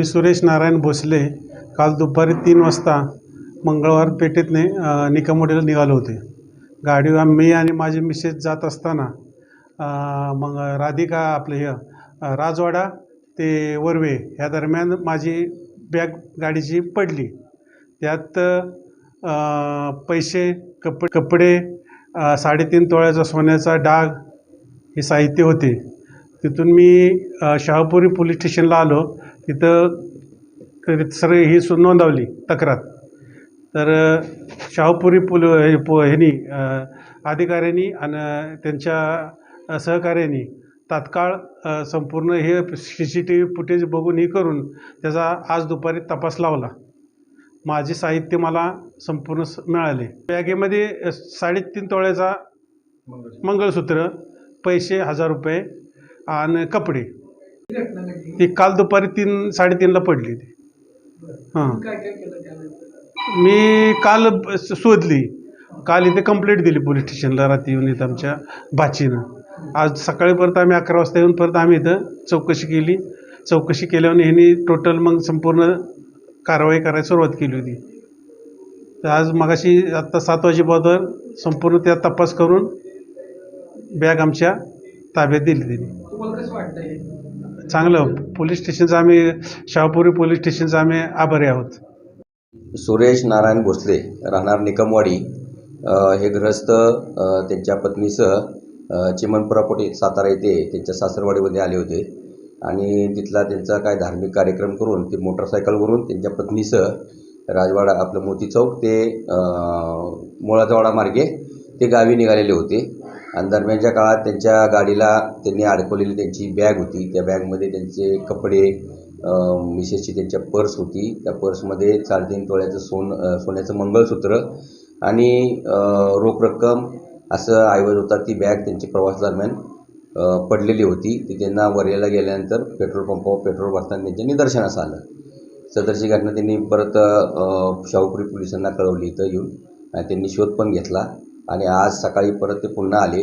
मी सुरेश नारायण भोसले काल दुपारी तीन वाजता मंगळवार पेठेतने निकामोडीला निघालो होते. गाडी मी आणि माझी मिसेस जात असताना मग राधिका आपलं हे राजवाडा ते वरवे ह्या दरम्यान माझी बॅग गाडीची पडली. त्यात पैसे कप कपडे साडेतीन तोळ्याचा सोन्याचा डाग हे साहित्य होते. तिथून मी शहापुरी पोलीस स्टेशनला आलो. तिथं सर ही सु नोंदवली तक्रार. तर शाहपुरी पुल हे पो ह्यांनी अधिकाऱ्यांनी आणि त्यांच्या सहकाऱ्यांनी तात्काळ संपूर्ण हे C C T V footage बघून हे करून त्याचा आज दुपारी तपास लावला. माझे साहित्य मला संपूर्ण स- मिळाले. बॅगेमध्ये साडेतीन तोळ्याचा मंगळसूत्र. पैसे हजार रुपये आणि कपडे. ती काल दुपारी तीन साडेतीनला पडली ती. हां. मी काल शोधली. काल इथे कंप्लेंट दिली पोलीस स्टेशनला रात्री येऊन इथं आमच्या बाचीनं. आज सकाळी परत आम्ही अकरा वाजता येऊन परत आम्ही इथं चौकशी केली. चौकशी केल्यावर ह्यांनी टोटल मग संपूर्ण कारवाई करायला सुरुवात केली होती. तर आज मगाशी आत्ता सात वाजेबरोबर संपूर्ण त्या तपास करून बॅग आमच्या ताब्यात दिली त्यांनी. चांगलं. पोलीस स्टेशनचं आम्ही शाहपुरी पोलीस स्टेशनचं आम्ही आभारी आहोत. सुरेश नारायण भोसले राहणार निकमवाडी. हे ग्रस्त त्यांच्या पत्नीसह चिमनपुरापोटी सातारा येथे त्यांच्या सासरवाडीमध्ये आले होते. आणि तिथला त्यांचा काय धार्मिक कार्यक्रम करून ते मोटरसायकलवरून त्यांच्या पत्नीसह राजवाडा आपलं मोती चौक ते मुळाजवाडा मार्गे ते गावी निघालेले होते. आणि दरम्यानच्या काळात त्यांच्या गाडीला त्यांनी अडकवलेली त्यांची बॅग होती. त्या बॅगमध्ये त्यांचे कपडे अ, मिसेसची त्यांच्या पर्स होती. त्या पर्समध्ये साडेतीन तोळ्याचं सोन सोन्याचं मंगळसूत्र आणि रोख रक्कम असं ऐवज होता ती बॅग त्यांची प्रवासादरम्यान दरम्यान पडलेली होती. ती त्यांना वरेला गेल्यानंतर पेट्रोल पंपावर पेट्रोल भरताना त्यांच्या निदर्शनास आलं. सदरची घटना त्यांनी परत शाहूपुरी पोलिसांना कळवली इथं येऊन आणि त्यांनी शोध पण घेतला. आणि आज सकाळी परत ते पुन्हा आले.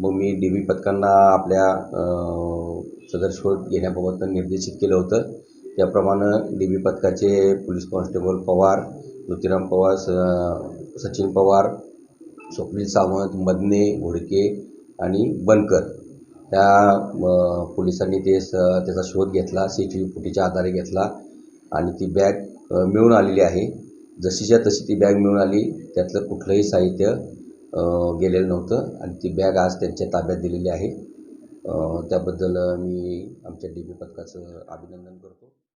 मग मी डी बी पथकांना आपल्या सदर शोध घेण्याबाबत निर्देशित केलं होतं. त्याप्रमाणे डी बी पथकाचे पोलीस कॉन्स्टेबल पवार ज्योतिराम पवार स सचिन पवार स्वप्नील सावंत मदने घोडके आणि बनकर त्या पोलिसांनी ते स त्याचा शोध घेतला सी टी व्ही फुटीच्या आधारे घेतला आणि ती बॅग मिळून आलेली आहे. जशीच्या तशी ती बॅग मिळून आली त्यातलं कुठलंही साहित्य गेलेलं नव्हतं आणि ती बॅग आज त्यांच्या ताब्यात दिलेली आहे. त्याबद्दल मी आमच्या डी बी पथकाचं अभिनंदन करतो.